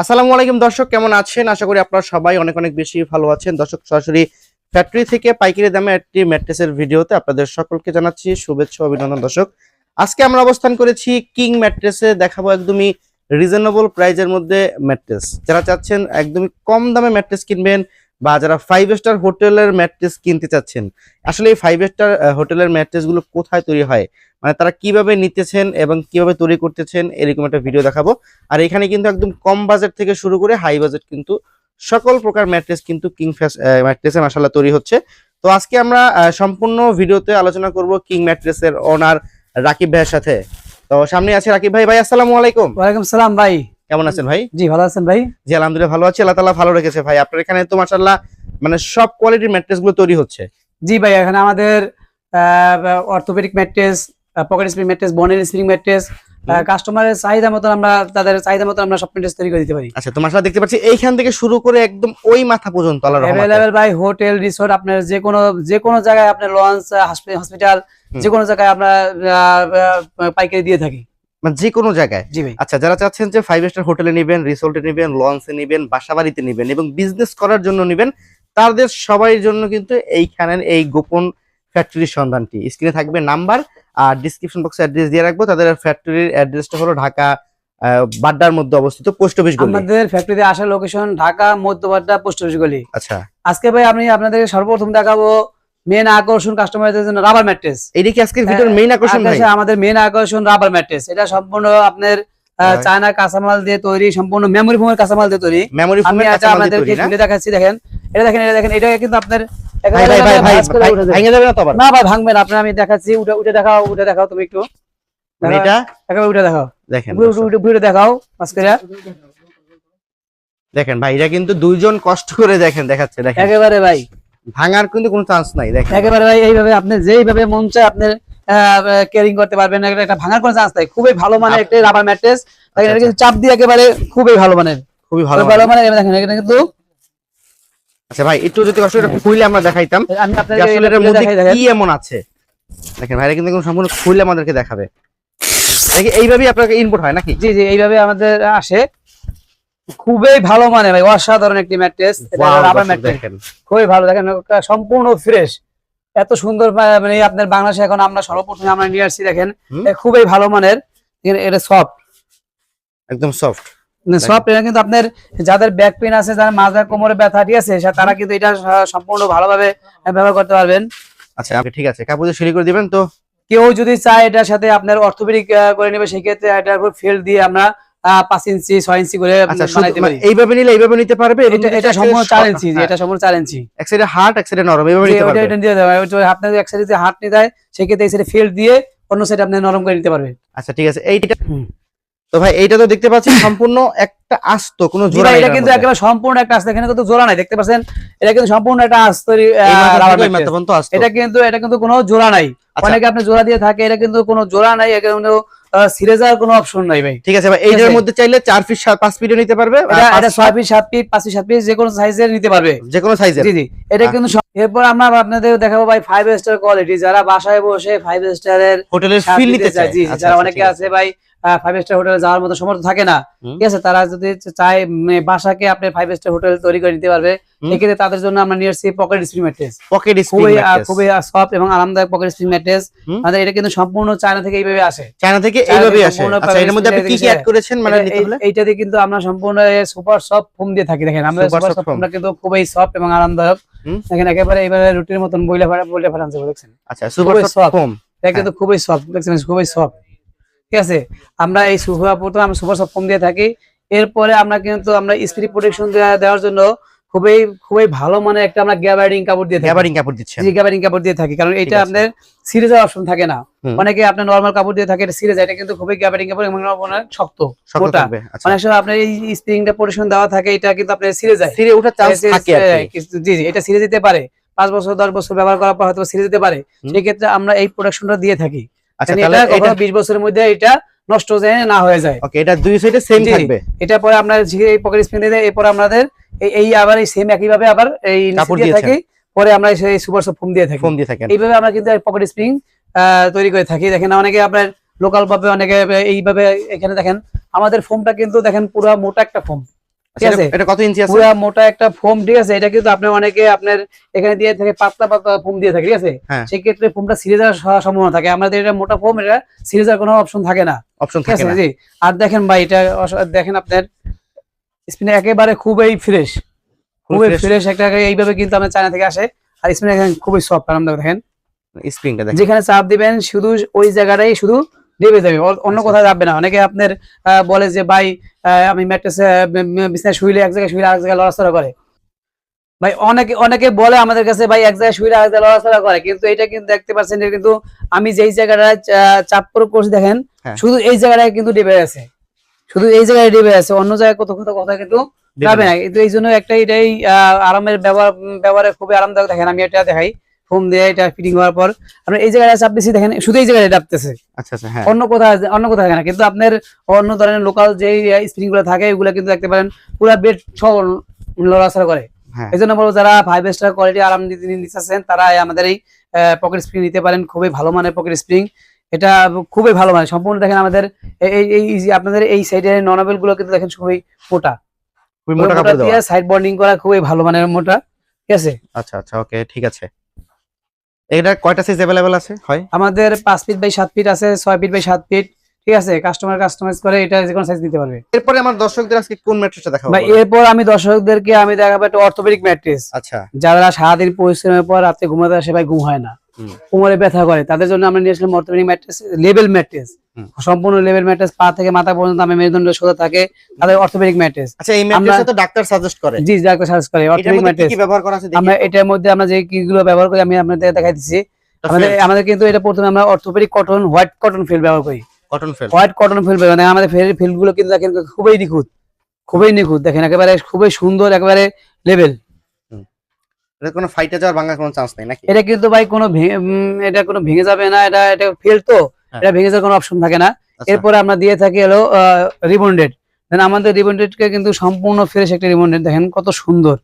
আসসালামু আলাইকুম দর্শক, কেমন আছেন? আশা করি আপনারা সবাই অনেক অনেক বেশি ভালো আছেন। দর্শক, সরাসরি ফ্যাক্টরি থেকে পাইকারি দামে একটি ম্যাট্রেসের ভিডিওতে আপনাদের সকলকে জানাচ্ছি শুভেচ্ছা, অভিনন্দন। দর্শক, আজকে আমরা অবস্থান করেছি কিং ম্যাট্রেসে। দেখাবো একদমই রিজনেবল প্রাইজের মধ্যে ম্যাট্রেস। যারা চাচ্ছেন একদমই কম দামে ম্যাট্রেস কিনবেন বা যারা ফাইভ স্টার হোটেলের ম্যাট্রেস কিনতে চাচ্ছেন, আসলে এই ফাইভ স্টার হোটেলের ম্যাট্রেসগুলো কোথায় তৈরি হয়? মানে তারা কীভাবে নিতেছেন এবং কীভাবে তৈরি করতেছেন, এরকম একটা ভিডিও দেখাবো। আর এখানে কিন্তু একদম কম বাজেট থেকে শুরু করে হাই বাজেট কিন্তু সকল প্রকার ম্যাট্রেস কিন্তু কিং ম্যাট্রেসে মাসাল্লাহ তৈরি হচ্ছে। তো আজকে আমরা সম্পূর্ণ ভিডিওতে আলোচনা করব কিং ম্যাট্রেসের ওনার রাকিব ভাইয়ের সাথে। তো সামনে আছে রাকিব ভাই। ভাই, আসসালামু আলাইকুম। ওয়ালাইকুম সালাম ভাই। কেমন আছেন ভাই? জি ভালো আছেন ভাই? জি আলহামদুলিল্লাহ ভালো আছি আল্লাহ তাআলা ভালো রেখেছে ভাই। আপনার এখানে তো মাশাআল্লাহ মানে সব কোয়ালিটির ম্যাট্রেসগুলো তৈরি হচ্ছে। জি ভাই এখানে আমাদের orthopedic mattress pocket spring mattress বনের স্প্রিং ম্যাট্রেস কাস্টমারের চাহিদা মতন আমরা তাদের চাহিদা মতন আমরা সব ম্যাট্রেস তৈরি করে দিতে পারি। আচ্ছা তো মাশাআল্লাহ দেখতে পাচ্ছি এইখান থেকে শুরু করে একদম ওই মাথা পর্যন্ত আল্লাহর রহমতে। অ্যাভেলেবেল ভাই হোটেল রিসোর্ট আপনার যে কোনো যে কোনো জায়গায় আপনার লঞ্চ হসপিটাল। যে কোনো জায়গায় আমরা পাইকারি দিয়ে থাকি। মানে যে কোনো জায়গায় আচ্ছা যারা চাচ্ছেন যে ফাইভ স্টার হোটেলে নেবেন রিসোর্টে নেবেন লঞ্চে নেবেন বাসা বাড়িতে নেবেন এবং বিজনেস করার জন্য নেবেন তাদের সবাই জন্য কিন্তু এইখানের এই গোপন ফ্যাক্টরির সন্ধানটি। স্ক্রিনে থাকবে নাম্বার আর ডিসক্রিপশন বক্সে অ্যাড্রেস দিয়ে রাখব। তাদের ফ্যাক্টরির অ্যাড্রেসটা হলো ঢাকা বাড্ডার মধ্যে অবস্থিত পোস্ট অফিস গলি। আমাদের ফ্যাক্টরিতে আসার location Dhaka Madhyabadda post office গলি। আচ্ছা। আজকে ভাই আমি আপনাদের সর্বপ্রথম দেখাবো মেন আকর্ষণ কাস্টমারদের জন্য রাবার ম্যাট্রেস এইটা কি আজকের ভিডিওর মেইন আকর্ষণ ভাই? আমাদের মেন আকর্ষণ রাবার ম্যাট্রেস এটা সম্পূর্ণ আপনার। চায়না কাঁচামাল দিয়ে তৈরি সম্পূর্ণ মেমোরি ফোমের কাঁচামাল দিয়ে তৈরি। মেমোরি খুলে দেখাচ্ছি দেখেন। এটা দেখেন এটা দেখেন এটা কিন্তু আপনার ভাই ভাই ভাই যাবে। না তো আবার? না ভাই ভাঙবে না। আপনার আমি দেখাচ্ছি উঠে উঠে দেখাও উঠে দেখাও তুমি একটু। মানে দেখাও, এটা? একেবারে উঠে দেখাও। দেখেন উঠে দেখাও দেখেন ভাই এটা কিন্তু দুইজন কষ্ট করে দেখেন দেখাচ্ছে দেখেন। একেবারে ভাই। ভাঙার কিন্তু কোনো চান্স নাই দেখেন। একেবারে ভাই এইভাবে আপনি যেইভাবে মন চায় আপনি কেয়ারিং করতে পারবেন একটা ভাঙার কোনো চান্স নাই। খুবই ভালো মানের একটা রাবার ম্যাট্রেস দেখেন এটা কিন্তু চাপ দিয়ে একেবারে খুবই ভালো মানে খুবই ভালো ভালো মানে দেখেন এটা কিন্তু আচ্ছা ভাই একটু যদি কষ্ট করে খুইলে আমরা দেখাইতাম আমি আপনাকে আসলে এটা খুলে মধ্যে কি এমন আছে? দেখেন ভাইরা কিন্তু সম্পূর্ণ খুলে আমাদেরকে দেখাবে। দেখি এইভাবেই আপনাকে ইনপুট হয় নাকি? জি জি এইভাবে আমাদের আসে। খুবই ভালো মানে ভাই অসাধারণ একটি ম্যাট্রেস রাবার ম্যাট্রেস খুবই ভালো দেখেন সম্পূর্ণ ফ্রেশ এত সুন্দর মানে আপনার বাংলাদেশে এখন আমরা সর্বপ্রথম আমরা নিয়ে আসছি দেখেন। খুবই ভালো মানের। এটা সফট একদম সফট সফট এটা কিন্তু আপনার যাদের ব্যাক পেন আছে যারা মাজার কোমরে ব্যথা ঠিক আছে তারা কিন্তু এটা সম্পূর্ণ ভালোভাবে ব্যবহার করতে পারবেন। আচ্ছা ঠিক আছে কাপড় দিয়ে সিঁড়ি করে দিবেন তো? কেউ যদি চায় এটার সাথে আপনার অর্থোপেডিক করে নেবে সেক্ষেত্রে ফেল দিয়ে আমরা পাঁচ ইঞ্চি ছয় ইঞ্চি করে শুধু বানাইতে পারি। এইভাবে নিলে এইভাবে নিতে পারবে এটা যদি এটা এক সম্পূর্ণ চার ইঞ্চি এটা সম্পূর্ণ চার ইঞ্চি এক সাইডে হার্ড এক সাইডে নরম এইভাবে নিতে পারবে। এটা দিয়ে আপনার এক সাইডে যদি হাত নিতে দেয় সেক্ষেত্রে এই সাইডে ফেল দিয়ে অন্য সাইডে আপনি নরম করে নিতে পারবেন। আচ্ছা ঠিক আছে। এইটা তো ভাই এইটা তো দেখতে পাচ্ছি সম্পূর্ণ একটা আস্ত কোনো জোড়া এটা কিন্তু একেবারে সম্পূর্ণ একটা আস্ত এখানে কিন্তু জোড়া নাই দেখতে পাচ্ছেন? এটা কিন্তু সম্পূর্ণ একটা আস্ত। এটা কিন্তু এটা কিন্তু কোনো জোড়া নাই। আচ্ছা, অনেকে আপনি জোড়া দিয়ে থাকে এটা কিন্তু কোনো জোড়া নাই এটা কিন্তু সিরে যাওয়ার কোনো অপশন নাই ভাই। ঠিক আছে ভাই এইটার মধ্যে চাইলে পিসও নিতে পারবে এটা পাঁচ- এটা ছয় পিস সাত পিস পাঁচ পিস সাত পিস যে কোনো সাইজের নিতে পারবে। যে কোনো সাইজের জি জি। এটা হ্যাঁ। কিন্তু এরপর আমরা আপনাদের দেখাবো ভাই ফাইভ স্টার কোয়ালিটি যারা বাসায় বসে ফাইভ স্টারের হোটেলের ফিল নিতে চাই চায়। জি জি, আচ্ছা, যারা আচ্ছা, অনেকে। আছে ভাই ফাইভ স্টার হোটেলে যাওয়ার মতো সমর্থ থাকে না। ঠিক আছে? তারা যদি চায় উম, বাসাকে আপনি ফাইভ স্টার হোটেল তৈরি করে নিতে পারবে। হুম। সেক্ষেত্রে তাদের জন্য আমরা নিয়ে আসছি পকেট স্প্রিং ম্যাট্রেস পকেট খুবই খুবই সফট এবং আরামদায়ক পকেট স্প্রিং ম্যাট্রেস আমাদের এটা কিন্তু সম্পূর্ণ চায়না থেকে এইভাবে আসে। চায়না থেকে থেকে আসে। আচ্ছা এর মধ্যে আপনি কি কি অ্যাড করেছেন? মানে নিতে হলে এইটাতে কিন্তু আমরা সম্পূর্ণ সুপার সফট ফোম দিয়ে থাকি। দেখেন আমরা সুপার সফট ফোমটা কিন্তু খুবই সফট এবং আরামদায়ক। দেখেন একেবারে এইভাবে রুটির মতন বইলে ফাটা বইলে ফাটাচ্ছে দেখছেন আচ্ছা সুপার সফট ফোম এটা কিন্তু খুবই সফট দেখছেন খুবই সফট ঠিক আছে? আমরা এই সুপার প্রথমে আমরা সুপার ফোম দিয়ে থাকি। এরপরে আমরা কিন্তু আমরা স্ত্রী প্রোটেকশন দেওয়ার জন্য খুবই খুবই ভালো মানে একটা আমরা গ্যাবারিং কাপড় দিয়ে গ্যাবারিং কাপড় দিচ্ছেন। জি গ্যাবারিং কাপড় দিয়ে থাকি। কারণ এটা আছে। আপনার সিরিজের অপশন থাকে না। অনেকে আপনার নরমাল কাপড় দিয়ে থাকে এটা সিরিজ এটা কিন্তু খুবই গ্যাবারিং কাপড় এবং অনেক শক্ত মোটা। আচ্ছা। অনেক সময় আপনার এই স্প্রিংটা প্রোটেকশন দেওয়া থাকে এটা কিন্তু আপনার সিরিজ যায়। সিরে ওঠার চান্স থাকে জি জি এটা সিরিজ দিতে পারে। পাঁচ বছর দশ বছর ব্যবহার করার পর হয়তো সিরিজ দিতে পারে। হুম। সেই ক্ষেত্রে আমরা এই প্রোডাকশনটা দিয়ে থাকি। আচ্ছা মানে তাহলে এটা এটা কখনো বিশ বছরের মধ্যে এটা নষ্ট যায় না হয়ে যায়। ওকে এটা দুই সাইডে সেম। থাকবে। এটা পরে আমরা এই পকেট স্প্রিং দিয়ে এরপর আমাদের এই- এই আবার এই সেম একই ভাবে আবার এই কাপড় দিয়ে থাকি পরে আমরা সেই সুপার সব ফোম দিয়ে থাকি। ফোম দিয়ে থাকেন। এইভাবে আমরা কিন্তু পকেট স্প্রিং তৈরি করে থাকি। দেখেন অনেকে আপনার লোকাল ভাবে অনেকে এইভাবে এখানে দেখেন আমাদের ফোমটা কিন্তু দেখেন পুরো মোটা একটা ফোম আচ্ছা, আছে? এটা- এটা কত ইঞ্চি আছে? পুরা মোটা একটা ফোম ঠিক আছে? এটা কিন্তু আপনি অনেকে আপনার এখানে দিয়ে থাকে পাতলা পাতলা ফোম দিয়ে থাকে ঠিক আছে? হ্যাঁ। সেক্ষেত্রে ফোমটা সিরিজ যাওয়ার সম্ভাবনা থাকে। আমাদের এটা মোটা ফোম এটা সিরিজ কোনো অপশন থাকে না। অপশন থাকে না। জি। আর দেখেন ভাই এটা দেখেন আপনার স্পিন একেবারে খুবই ফ্রেশ। খুবই ফ্রেশ একটা এইভাবে কিন্তু আমাদের চায়না থেকে আসে। আর স্পিন খুবই সফট আরামদায়ক দেখেন। স্প্রিংটা দেখেন। যেখানে চাপ দিবেন শুধু ওই জায়গাটাই শুধু দেবে যাবে অন্য আচ্ছা। কোথাও যাবে না। অনেকে আপনার বলে যে ভাই আমি ম্যাট্রেসে বিছনায় শুইলে এক জায়গায় শুইলে আরেক জায়গায় লড়াচড়া করে। ভাই অনেকে অনেকে বলে আমাদের কাছে ভাই এক জায়গায় জায়গায় লড়াচড়া করে। কিন্তু এটা কিন্তু দেখতে পাচ্ছেন কিন্তু আমি যেই জায়গাটায় চাপ প্রয়োগ করছি দেখেন হ্যাঁ। শুধু এই জায়গাটায় কিন্তু ডেবে আছে। শুধু এই জায়গায় ডেবে আছে। অন্য জায়গায় কত কত কথা কিন্তু যাবে না। কিন্তু এই জন্য একটা এটাই আহ, আরামের ব্যবহার ব্যবহারে খুবই আরামদায়ক। দেখেন আমি এটা দেখাই। ফোম দিয়ে এটা ফিটিং হওয়ার পর আপনার এই জায়গায় চাপ দিচ্ছি দেখেন শুধু এই জায়গায় ডাবতেছে। আচ্ছা আচ্ছা হ্যাঁ। অন্য কোথাও অন্য কোথাও থাকে না কিন্তু আপনার অন্য ধরনের লোকাল যে স্প্রিংগুলো থাকে এগুলো কিন্তু দেখতে পারেন পুরো বেড সহ লড়াচড়া করে। হ্যাঁ। এই জন্য বলব যারা ফাইভ স্টার কোয়ালিটি আরাম নিতে নিতেছেন তারা আমাদের এই পকেট স্প্রিং নিতে পারেন খুবই ভালো মানের পকেট স্প্রিং এটা খুবই ভালো মানের সম্পূর্ণ দেখেন আমাদের এই এই- আপনাদের এই সাইডের ননাবেলগুলো কিন্তু দেখেন খুবই মোটা। খুবই মোটা মোটা কাপড় দিয়ে দেওয়া। সাইড বন্ডিং করা খুবই ভালো মানের মোটা ঠিক আছে? আচ্ছা আচ্ছা ওকে ঠিক আছে। এটা কয়টা সাইজ अवेलेबल আছে হয় আমাদের পাঁচ ফিট বাই সাত ফিট আছে ছয় ফিট বাই সাত ফিট ঠিক আছে কাস্টমার কাস্টমাইজ করে এটা যে কোনো সাইজ দিতে পারবে এরপরে আমার দর্শকদের আজকে কোন ম্যাট্রেসটা দেখাবো ভাই বলো? এরপর আমি দর্শকদেরকে আমি দেখাবো একটা অর্থোপেডিক ম্যাট্রেস আচ্ছা যারা সারাদিন পরিশ্রমের পর রাতে ঘুমাতে আসে ভাই ঘুম হয় না হুম। কোমরে ব্যথা করে তাদের জন্য আমরা নিয়ে আসলাম অর্থোপেডিক ম্যাট্রেস লেভেল ম্যাট্রেস হুম। সম্পূর্ণ লেভেল ম্যাট্রেস পা থেকে মাথা পর্যন্ত আমি মেরুদণ্ড সোজা থাকে তাদের অর্থোপেডিক ম্যাট্রেস আচ্ছা এই ম্যাট্রেসটা তো ডাক্তার সাজেস্ট করে। জি ডাক্তার সাজেস্ট করে অর্থোপেডিক ম্যাট্রেস কি ব্যবহার করা আছে দেখি। আমরা এটার মধ্যে আমরা যে কিগুলো ব্যবহার করি আমি আপনাদের দেখাই দিচ্ছি। আমাদের আমাদের কিন্তু এটা প্রথমে আমরা orthopedic cotton white cotton field ব্যবহার করি। Cotton fell white cotton field মানে আমাদের ফিল্ডগুলো কিন্তু দেখেন খুবই নিখুঁত খুবই নিখুঁত। দেখেন একেবারে খুবই সুন্দর একেবারে লেভেল এটা কোনো ফাইটে যাওয়ার ভাঙার কোনো চান্স নেই নাকি? এটা কিন্তু ভাই কোনো এটা কোনো ভেঙে যাবে না এটা এটা ফেল তো। এটা ভেঙে যাওয়ার কোনো অপশন থাকে না। আচ্ছা, এরপরে আমরা দিয়ে থাকি হলো রিবন্ডেড। দেন আমাদের রিবন্ডেড কে কিন্তু সম্পূর্ণ ফ্রেশ একটা রিবন্ডেড। দেখেন কত সুন্দর।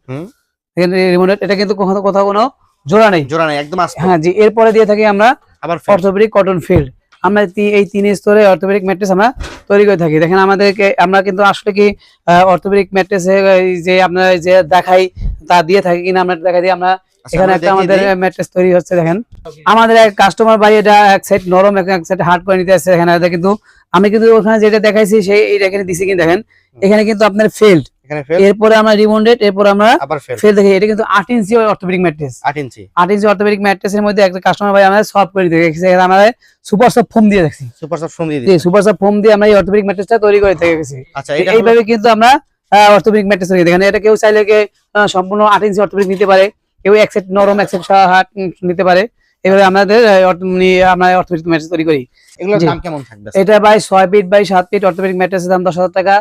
দেখেন রিবন্ডেড এটা কিন্তু কোথাও কোথাও কোনো জোড়া নেই। জোড়া নাই একদম হ্যাঁ জি। এরপরে দিয়ে থাকি আমরা আবার অর্থোপেডিক কটন ফিল্ড আমরা এই তিন স্তরে অর্থোপেডিক ম্যাট্রেস আমরা তৈরি করে থাকি। দেখেন আমাদেরকে আমরা কিন্তু আসলে কি অর্থোপেডিক ম্যাট্রেস যে আপনার যে দেখাই তা দিয়ে থাকি কিনা আমরা দেখাই দিই আমরা এখানে আমরা একটা আমাদের ম্যাট্রেস তৈরি হচ্ছে দেখেন। আমাদের এক কাস্টমার ভাই এটা এক সাইড নরম এক সাইড হার্ড করে নিতে আসছে এখানে এটা কিন্তু আমি কিন্তু ওখানে যেটা দেখাইছি সেই এটা এখানে দিছি কিন্তু দেখেন। এখানে কিন্তু আপনার ফেল্ড ফেল এরপরে আমরা রিবন্ডেড এরপর আমরা ফেল দেখি। এটা কিন্তু আট ইঞ্চি অর্থোপেডিক ম্যাট্রেস আট ইঞ্চি। আট ইঞ্চি অর্থোপেডিক ম্যাট্রেসের মধ্যে একটা কাস্টমার ভাই আমাদের সফট করে দিয়ে গেছে আমরা সুপার সফট ফোম দিয়ে দেখছি। সুপার সফট ফোম দিয়ে সুপার সফট ফোম দিয়ে আমরা এই অর্থোপেডিক ম্যাট্রেসটা তৈরি করে গেছি। আচ্ছা এইভাবে কিন্তু আমরা অর্থোপেডিক ম্যাট্রেস তৈরি এটা কেউ চাইলে সম্পূর্ণ আট ইঞ্চি অর্থোপেডিক নিতে পারে। কেউ এক সেট নরম এক সেট হাট নিতে পারে। এভাবে আমাদের মানে আমরা অর্থোপেডিক ম্যাট্রেস তৈরি করি। এগুলোর দাম কেমন থাকবে? এটা ভাই ছয় ফিট বাই সাত ফিট অর্থোপেডিক ম্যাট্রেসের দাম দশ হাজার টাকা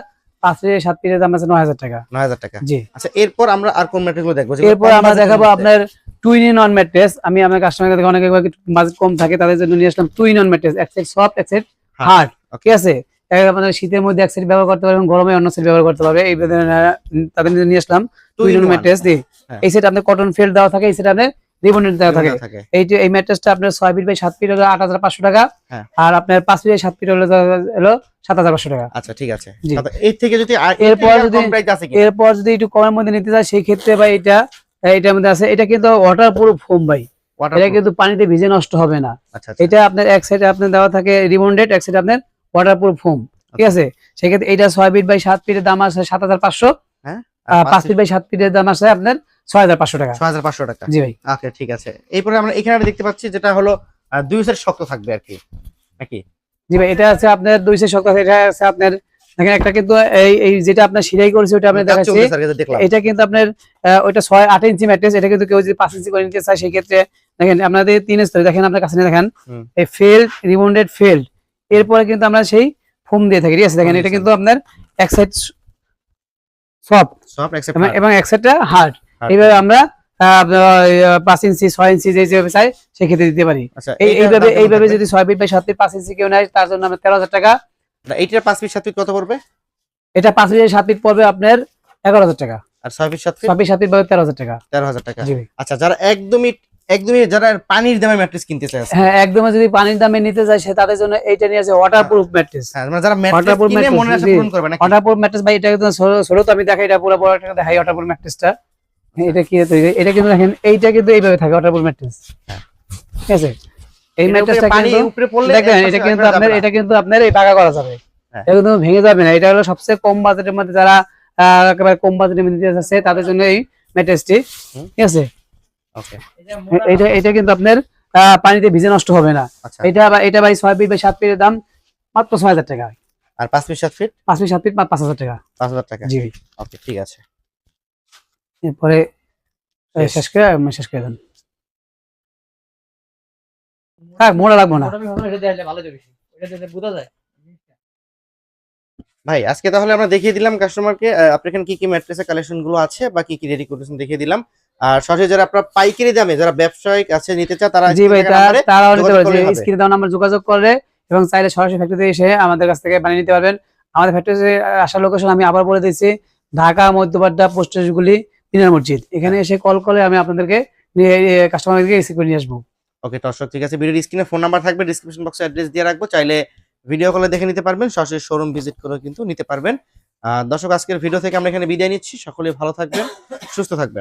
পাঁচ সাত ফিটের দাম আছে নয় হাজার টাকা। নয় হাজার টাকা। জি। আচ্ছা এরপর আমরা আর কোন ম্যাট্রেসগুলো দেখব? এরপর আমরা দেখাবো আপনার টুইন ইন অন ম্যাট্রেস আমি আমার অনেকে বাজেট কম থাকে তাদের জন্য নিয়ে আসলাম টুইন অন ম্যাট্রেস এক সেট সফট এক সেট হ্যাঁ, হার্ড ঠিক আছে? আপনার শীতের মধ্যে এক সেট ব্যবহার করতে পারবেন গরমে অন্য সেট ব্যবহার করতে পারবে এই তাদের নিয়ে আসলাম টুইন অন ম্যাট্রেস দিয়ে। এই সেট আপনার কটন ফিল্ড দেওয়া থাকে এই সেট আপনার রিবন্ডেড দেওয়া থাকে। এই যে এই ম্যাট্রেসটা আপনার ছয় ফিট বাই সাত ফিট হলো আট হাজার পাঁচশো টাকা। হ্যাঁ। আর আপনার পাঁচ ফিট বাই সাত ফিট হলো হলো সাত হাজার পাঁচশো টাকা। আচ্ছা ঠিক আছে। এর থেকে যদি এরপর এর থেকে আর যদি- কম প্রাইস আছে কি এরপর যদি একটু কমের মধ্যে নিতে চাই সেই ক্ষেত্রে ভাই এটা এটার মধ্যে আছে। এটা কিন্তু ওয়াটার প্রুফ ফোম ভাই এটা কিন্তু পানিতে ভিজে নষ্ট হবে না। আচ্ছা আচ্ছা। এটা আপনার এক সাইডে আপনার দেওয়া থাকে রিবন্ডেড এক সাইডে আপনার ওয়াটার প্রুফ ফোম ঠিক আছে? সেক্ষেত্রে এটা ছয় ফিট বাই সাত ফিটের দাম আছে সাত হাজার পাঁচশো। হ্যাঁ? পাঁচ ফিট বাই সাত ফিটের দাম আছে আপনার ছয় হাজার পাঁচশো টাকা। ছয় হাজার পাঁচশো টাকা। জি ভাই। ওকে ঠিক আছে। এরপরে আমরা এখানে দেখতে পাচ্ছি যেটা হলো দুই সেট শক্ত থাকবে আর কি। নাকি? জি ভাই এটা আছে আপনার দুইশো শক্ত এটা আছে আপনার দেখেন একটা কিন্তু এই এই যেটা আপনার সিলাই করেছে ওটা দেখাচ্ছি। এটা কিন্তু আপনার ইঞ্চি ম্যাট্রেস এটা কিন্তু কেউ যদি ইঞ্চি করে নিতে চায় সেই ক্ষেত্রে দেখেন আপনাদের তিন স্তরে দেখেন আপনার কাছে দেখেন এই ফেল্ড রিবন্ডেড ফেল্ড। এরপরে কিন্তু আমরা সেই ফোম দিয়ে থাকি ঠিক আছে? দেখেন এটা কিন্তু আপনার এক সাইড সফট। সফট অ্যাকসেপ্ট এবং এক সাইডটা হার্ড. এইভাবে আমরা আহ, আহ, পাঁচ ইঞ্চি ছয় ইঞ্চি যে যেভাবে চাই সেক্ষেত্রে দিতে পারি। আচ্ছা এইভাবে এইভাবে যদি ছয় ফিট বা সাত ফিট পাঁচ ইঞ্চি কেউ নেয় তার জন্য আমরা তেরো হাজার টাকা। এইটার পাঁচ ফিট সাত ফিট কত পড়বে? এটা পাঁচ ফিট সাত ফিট পড়বে আপনার এগারো হাজার টাকা। আর ছয় ফিট সাত ফিট ছয় ফিট সাত ফিট পড়বে তেরো হাজার টাকা। তেরো হাজার টাকা। আচ্ছা যারা একদমই একদমই যারা পানির দামে ম্যাট্রেস কিনতে চায় হ্যাঁ একদম যদি পানির দামে নিতে চায় সে তাদের জন্য এইটা নিয়ে আছে ওয়াটার প্রুফ ম্যাট্রেস হ্যাঁ মানে যারা ম্যাট্রেস কিনে মনে আশা পূরণ করবে নাকি? ওয়াটার প্রুফ ম্যাট্রেস ভাই এটা তো আমি দেখাই এটা পুরো বড় একটা দেখাই ওয়াটার প্রুফ ম্যাট্রেসটা এটা কি এটা কিন্তু দেখেন এইটা কিন্তু এইভাবে থাকে ওয়াটার প্রুফ ম্যাট্রেস হ্যাঁ। ঠিক আছে? এই ম্যাট্রেসটা কিন্তু উপরে পড়লে দেখেন এটা কিন্তু আপনার এটা কিন্তু আপনার এই বাঁকা করা যাবে। হ্যাঁ। এটা কিন্তু ভেঙে যাবে না। এটা হলো সবচেয়ে কম বাজেটের মধ্যে যারা একেবারে কম বাজেটের মধ্যে যাচ্ছে তাদের জন্য এই ম্যাট্রেসটি ঠিক আছে? ওকে। এটা এটা কিন্তু আপনার আহ, পানিতে ভিজে নষ্ট হবে না। আচ্ছা। এটা এটা ভাই ছয় ফিট বা সাত ফিটের দাম মাত্র ছয় হাজার টাকা। আর পাঁচ ফিট সাত ফিট? পাঁচ পিস সাত পিস পাঁচ হাজার টাকা। পাঁচ হাজার টাকা। জি। ওকে ঠিক আছে। এরপরে শেষ। করে শেষ করে দেন। হ্যাঁ মোড়া লাগবো না। ভাই আজকে তাহলে আমরা দেখিয়ে দিলাম কাস্টমারকে আপনার এখানে কি কি ম্যাট্রেসের কালেকশনগুলো আছে বা কি কি রেডি করেছেন দেখিয়ে দিলাম। আর সরাসরি যারা আপনার পাইকারি দামে যারা ব্যবসায়িক আছে নিতে চায় তারা জি ভাই স্ক্রিনে তা- নাম্বারে তারাও নিতে যোগাযোগ পারে স্ক্রিনে দেওয়া নাম্বার যোগাযোগ করে এবং চাইলে সরাসরি ফ্যাক্টরিতে এসে আমাদের কাছ থেকে বানিয়ে নিতে পারবেন। আমাদের ফ্যাক্টরিতে আসার লোকেশন আমি আবার বলে দিচ্ছি ঢাকা মধ্যপাড্ডা পোস্ট মিনার মসজিদ। এখানে এসে কল করে আমি আপনাদেরকে কাস্টমারকে রিসিভ করে নিয়ে আসব। ওকে দর্শক ঠিক আছে। ভিডিওর স্ক্রিনে ফোন নাম্বার থাকবে ডিসক্রিপশন বক্সে অ্যাড্রেস দিয়ে রাখব। চাইলে ভিডিও কলে দেখে নিতে পারবেন সরাসরি শোরুম ভিজিট করে কিন্তু নিতে পারবেন। আহ, দর্শক আজকের ভিডিও থেকে আমরা এখানে বিদায় নিচ্ছি। সকলে ভালো থাকবেন সুস্থ থাকবেন।